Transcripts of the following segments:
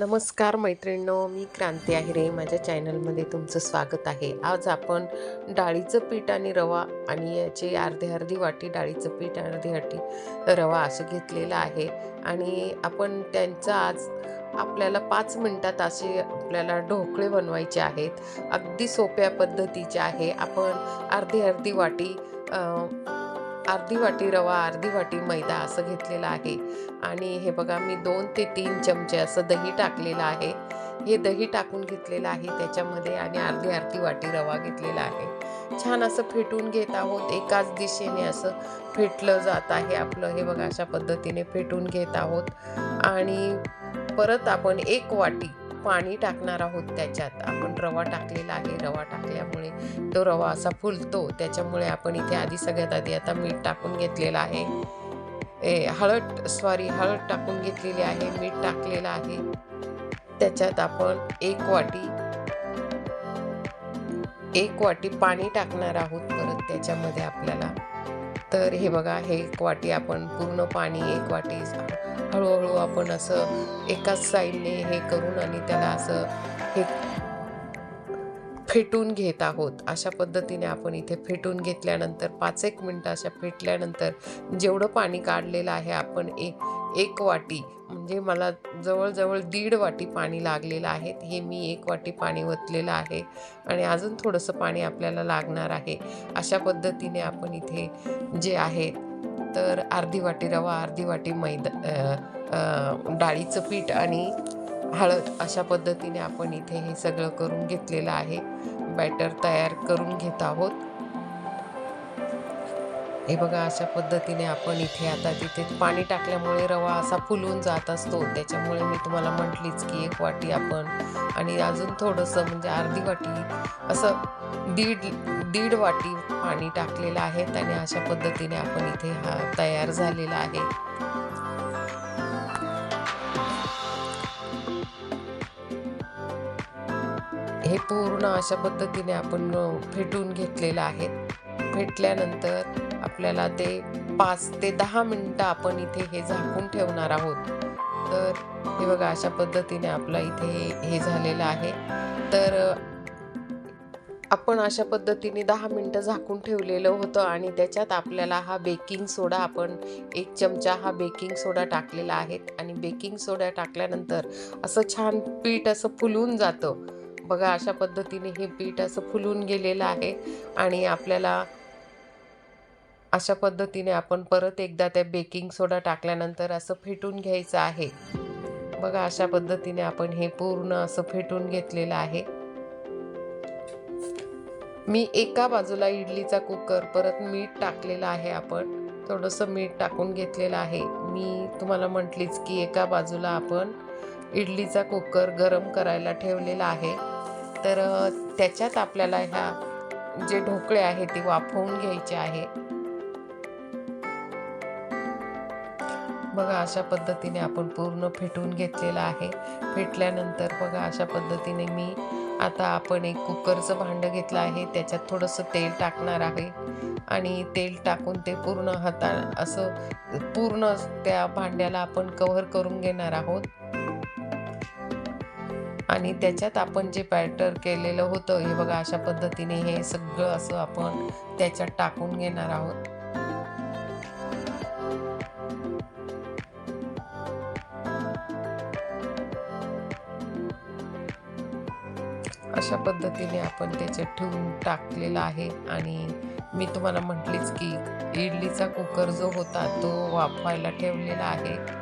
नमस्कार मैत्रिणींनो मी क्रांती आहिरे. माझ्या चॅनलमध्ये तुमचं स्वागत आहे. आज आपण डाळीचं पीठ आणि रवा आणि याची अर्धी अर्धी वाटी डाळीचं पीठ अर्धी वाटी रवा असं घेतलेलं आहे. आणि आपण त्यांचं आज आपल्याला पाच मिनटात असे आपल्याला ढोकळे बनवायचे आहेत. अगदी सोप्या पद्धतीचे आहे. आपण अर्धी अर्धी वाटी आ, अर्धी वाटी रवा अर्धी वाटी मैदा असं घेतलेलं आहे. आणि हे बघा मी दोन ते तीन चमचे असं दही टाकलेलं आहे. हे दही टाकून घेतलेलं आहे त्याच्यामध्ये आणि अर्धी अर्धी वाटी रवा घेतलेला आहे. छान असं फेटून घेत आहोत. एकाच दिशेने असं फेटलं जात आहे आपलं. हे बघा अशा पद्धतीने फेटून घेत आहोत. आणि परत आपण एक वाटी पाणी टाकणार आहोत त्याच्यात. आपण रवा टाकलेला आहे. रवा टाकल्यामुळे तो रवा असा फुलतो. त्याच्यामुळे आपण इथे आधी सगळ्यात आधी आता मीठ टाकून घेतलेलं आहे. ए हळद सॉरी हळद टाकून घेतलेली आहे. मीठ टाकलेलं आहे. त्याच्यात आपण एक वाटी एक वाटी पाणी टाकणार आहोत परत त्याच्यामध्ये आपल्याला. तर हे बघा हे एक वाटी आपण पूर्ण पाणी एक वाटी हळूहळू आपण असं एकाच साईडने हे करून आणि त्याला असं हे फेटून घेत आहोत. अशा पद्धतीने आपण इथे फेटून घेतल्यानंतर पाच एक मिनटं अशा फेटल्यानंतर जेवढं पाणी काढलेलं आहे आपण एक एक वाटी म्हणजे मला जवळजवळ दीड वाटी पाणी लागलेलं आहे. हे मी एक वाटी पाणी ओतलेलं आहे आणि अजून थोडंसं पाणी आपल्याला लागणार आहे. अशा पद्धतीने आपण इथे जे आहे तर अर्धी वाटी रवा अर्धी वाटी मैदा डाळीचं पीठ आणि हळद अशा पद्धतीने आपण इथे हे सगळं करून घेतलेलं आहे. बॅटर तयार करून घेत आहोत. हे बघा अशा पद्धतीने आपण इथे आता तिथे पाणी टाकल्यामुळे रवा असा फुलून जात असतो त्याच्यामुळे मी तुम्हाला म्हटलीच की एक वाटी आपण आणि अजून थोडंसं म्हणजे अर्धी वाटी असं दीड दीड वाटी पाणी टाकलेलं आहे आणि अशा पद्धतीने आपण इथे हा तयार झालेला आहे. हे पूर्ण अशा पद्धतीने आपण फेटून घेतलेलं आहे. फेटल्यानंतर आपल्याला ते पाच ते दहा मिनटं आपण इथे हे झाकून ठेवणार आहोत. तर हे बघा अशा पद्धतीने आपलं इथे हे- झालेलं आहे. तर आपण अशा पद्धतीने दहा मिनटं झाकून ठेवलेलं होतं आणि त्याच्यात आपल्याला हा बेकिंग सोडा आपण एक चमचा हा बेकिंग सोडा टाकलेला आहे आणि बेकिंग सोडा टाकल्यानंतर असं छान पीठ असं फुलून जातं. बघा अशा पद्धतीने हे पीठ असं फुलून गेलेलं आहे आणि आपल्याला अशा पद्धतीने आपण परत एकदा त्या बेकिंग सोडा टाकल्यानंतर असं फेटून घ्यायचं आहे. बघा अशा पद्धतीने आपण हे पूर्ण असं फेटून घेतलेलं आहे. मी एका बाजूला इडलीचा कुकर परत मीठ टाकलेलं आहे आपण. थोडंसं मीठ टाकून घेतलेलं आहे. मी तुम्हाला म्हटलीच की एका बाजूला आपण इडलीचा कुकर गरम करायला ठेवलेला आहे. तर त्याच्यात आपल्याला ह्या जे ढोकळे आहे ते वाफवून घ्यायचे आहे. बघा अशा पद्धतीने आपण पूर्ण फेटून घेतलेलं आहे. फेटल्यानंतर बघा अशा पद्धतीने मी आता आपण एक कुकरचं भांडं घेतलं आहे. त्याच्यात थोडंसं तेल टाकणार आहे. आणि तेल टाकून ते पूर्ण हाता असं पूर्ण त्या भांड्याला आपण कव्हर करून घेणार आहोत. आणि त्याच्यात आपण जे बॅटर केलेलं होतं हे बघा अशा पद्धतीने हे सगळं असं आपण त्याच्यात टाकून घेणार आहोत. अशा पद्धतीने आपण त्याच्यात ठेवून टाकलेला आहे. आणि मी तुम्हाला म्हटलीच की इडलीचा कुकर जो होता तो वाफवायला ठेवलेला आहे.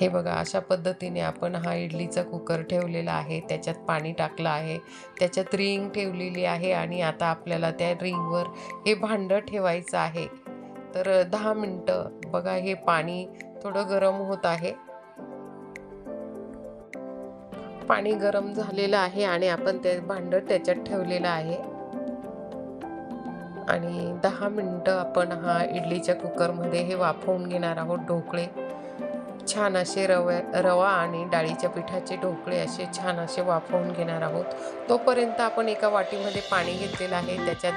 हे बघा अशा पद्धतीने आपण हा इडलीचा कुकर ठेवलेला आहे. त्याच्यात पाणी टाकलं आहे. त्याच्यात रिंग ठेवलेली आहे आणि आता आपल्याला त्या रिंगवर हे भांडं ठेवायचं आहे. तर दहा मिनटं बघा हे पाणी थोडं गरम होत आहे. पाणी गरम झालेलं आहे आणि आपण ते भांडं त्याच्यात ठेवलेलं आहे. आणि दहा मिनटं आपण हा इडलीच्या कुकरमध्ये हे वाफवून घेणार आहोत ढोकळे. छान असे रव्या रवा आणि डाळीच्या पिठाचे ढोकळे असे छान असे वाफवून घेणार आहोत. तोपर्यंत आपण एका वाटीमध्ये पाणी घेतलेलं आहे. त्याच्यात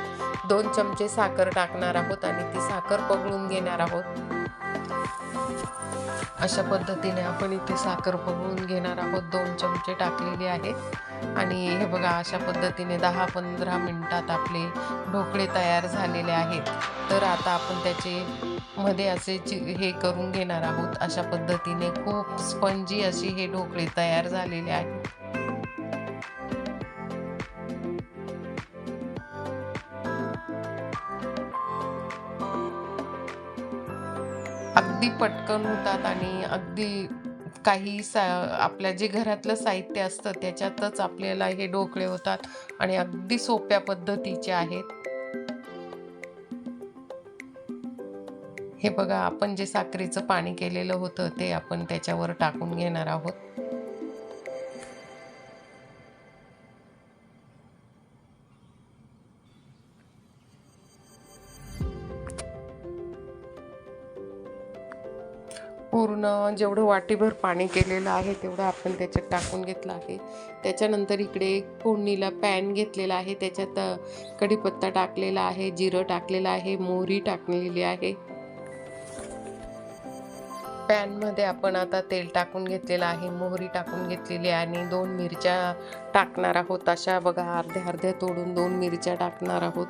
दोन चमचे साखर टाकणार आहोत आणि ती साखर पगळून घेणार आहोत. अशा पद्धतीने आपण इथे साखर बघून घेणार आहोत. दोन चमचे टाकलेले आहे आणि हे बघा अशा पद्धतीने दहा पंधरा मिनटात आपले ढोकळे तयार झालेले आहेत. तर आता आपण त्याचे मध्ये असे चि हे करून घेणार आहोत. अशा पद्धतीने खूप स्पंजी अशी हे ढोकळे तयार झालेले आहेत. अगदी पटकन होतात आणि अगदी काही सा आपल्या जे घरातलं साहित्य असतं त्याच्यातच आपल्याला हे ढोकळे होतात आणि अगदी सोप्या पद्धतीचे आहेत. हे बघा आपण जे साखरेचं पाणी केलेलं होतं ते आपण त्याच्यावर टाकून घेणार आहोत. पूर्ण जेवढं वाटीभर पाणी केलेलं आहे तेवढं आपण त्याच्यात टाकून घेतलं आहे. त्याच्यानंतर इकडे फोडणीला पॅन घेतलेला आहे. त्याच्यात कढीपत्ता टाकलेला आहे जिरं टाकलेलं आहे मोहरी टाकलेली आहे. पॅनमध्ये आपण आता तेल टाकून घेतलेलं आहे मोहरी टाकून घेतलेली आहे आणि दोन मिरच्या टाकणार आहोत. अशा बघा अर्ध्या अर्ध्या तोडून दोन मिरच्या टाकणार आहोत.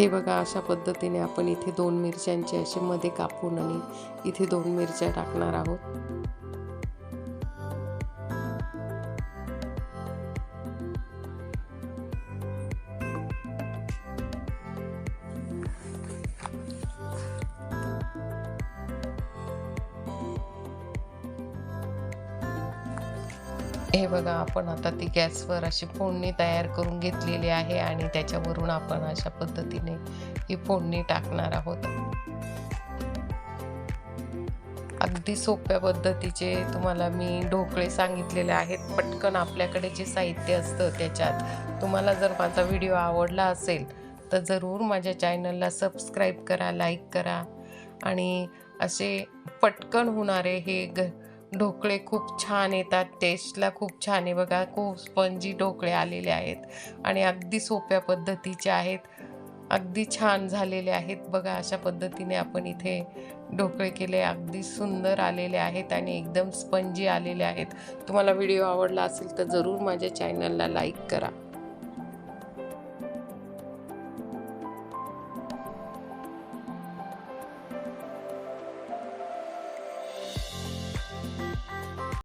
हे बघा अशा पद्धतीने आपण इथे दोन मिरच्यांचे असे मध्ये कापून आणि इथे दोन मिरच्या टाकणार आहोत. हे बघा आपण आता ती गॅसवर अशी फोडणी तयार करून घेतलेली आहे आणि त्याच्यावरून आपण अशा पद्धतीने ही फोडणी टाकणार आहोत. अगदी सोप्या पद्धतीचे तुम्हाला मी ढोकळे सांगितलेले आहेत. पटकन आपल्याकडे जे साहित्य असतं त्याच्यात तुम्हाला जर माझा व्हिडिओ आवडला असेल तर जरूर माझ्या चॅनलला सबस्क्राईब करा लाईक करा आणि असे पटकन होणारे हे ग ढोकळे खूप छान येतात टेस्टला खूप छान आहे. बघा खूप स्पंजी ढोकळे आलेले आहेत आणि अगदी सोप्या पद्धतीचे आहेत. अगदी छान झालेले आहेत. बघा अशा पद्धतीने आपण इथे ढोकळे केले. अगदी सुंदर आलेले आहेत आणि एकदम स्पंजी आलेले आहेत. तुम्हाला व्हिडिओ आवडला असेल तर जरूर माझ्या चॅनलला लाईक करा.